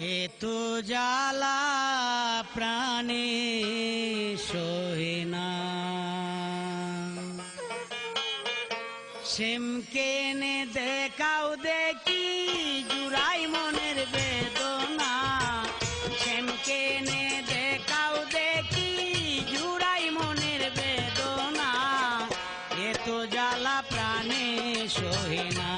এ তো জ্বালা প্রাণে সহে না। শ্যামকে নে দেখাও দেখি, জুড়াই মনের বেদনা। শ্যামকে নে দেখাও দেখি, জুড়াই মনের বেদনা। এত জ্বালা প্রাণে সহে না।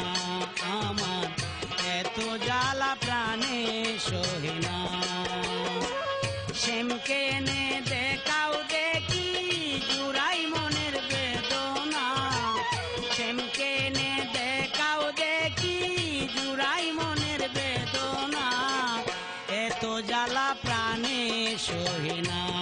প্রাণে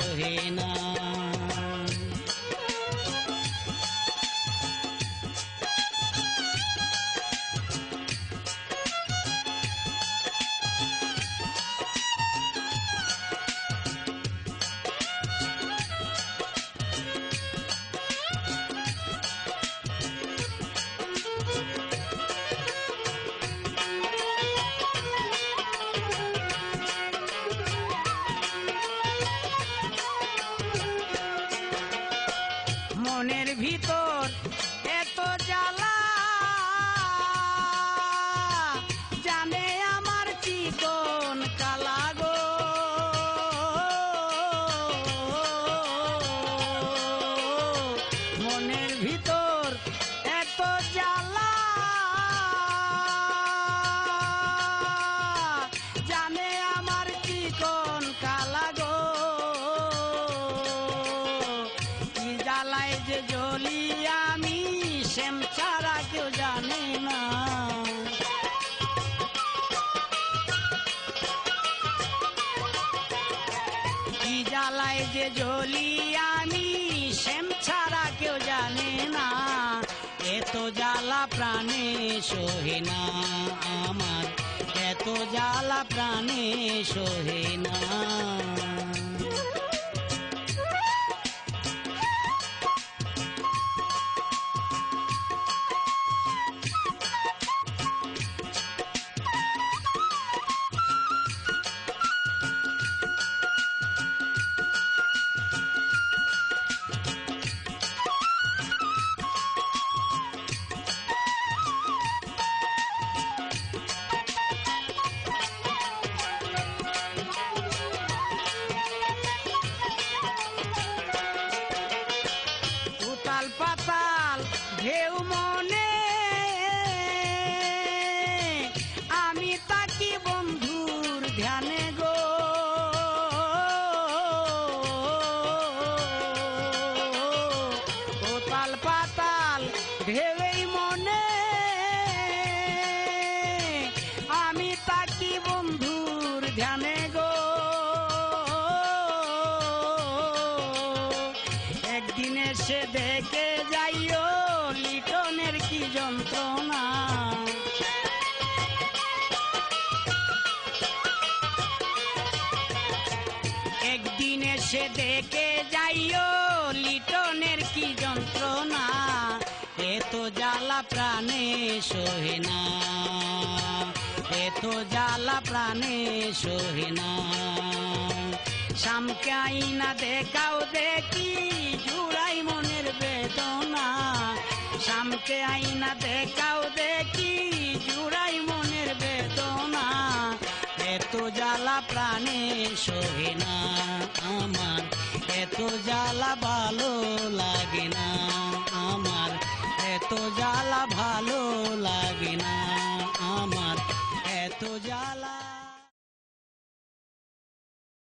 সোহে না জ্বালায় যে জ্বলি আমি, শ্যাম ছাড়া কেউ জানে না। এত জ্বালা প্রাণে সোহে না আমার। এত জ্বালা প্রাণে সোহে না। পাতাল ভেবেই মনে। আমি তাকি বন্ধুর ধ্যানে গো। একদিন এসে দেখে যাইও লিটনের কি যন্ত্রণা। একদিন সে দেখে যাইও সহে না এত জ্বালা প্রাণে সহে না দেখাও দেখি, জুড়াই মনের বেদনা। শামকে আইনা দেখাও দেখি, জুড়াই মনের বেদনা। এত জ্বালা প্রাণে সহে আমার, এত জ্বালা ভালো